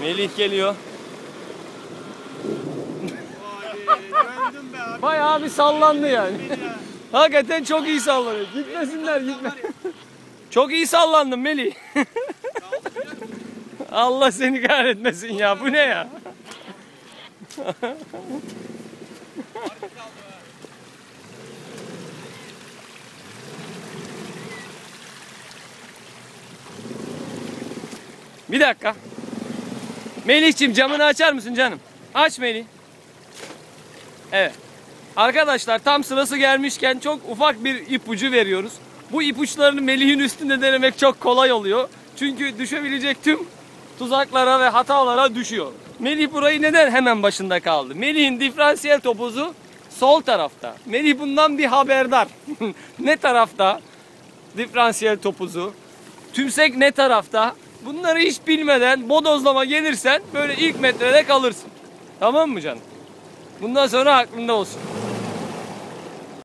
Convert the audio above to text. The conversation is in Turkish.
Melih geliyor. Bayağı bir sallandı yani. Ya. Hakikaten çok iyi sallanıyor. Gitmesinler gitme. Çok iyi sallandın Melih. Allah seni kahretmesin ya. Bu ne ya? Bir dakika. Melih'ciğim camını açar mısın canım? Aç Melih. Evet. Arkadaşlar tam sırası gelmişken çok ufak bir ipucu veriyoruz. Bu ipuçlarını Melih'in üstünde denemek çok kolay oluyor. Çünkü düşebilecek tüm tuzaklara ve hatalara düşüyor. Melih burayı neden hemen başında kaldı? Melih'in diferansiyel topuzu sol tarafta. Melih bundan bir haberdar. ne tarafta? Diferansiyel topuzu. Tümsek ne tarafta? Bunları hiç bilmeden bodozlama gelirsen böyle ilk metrede kalırsın. Tamam mı canım? Bundan sonra aklında olsun.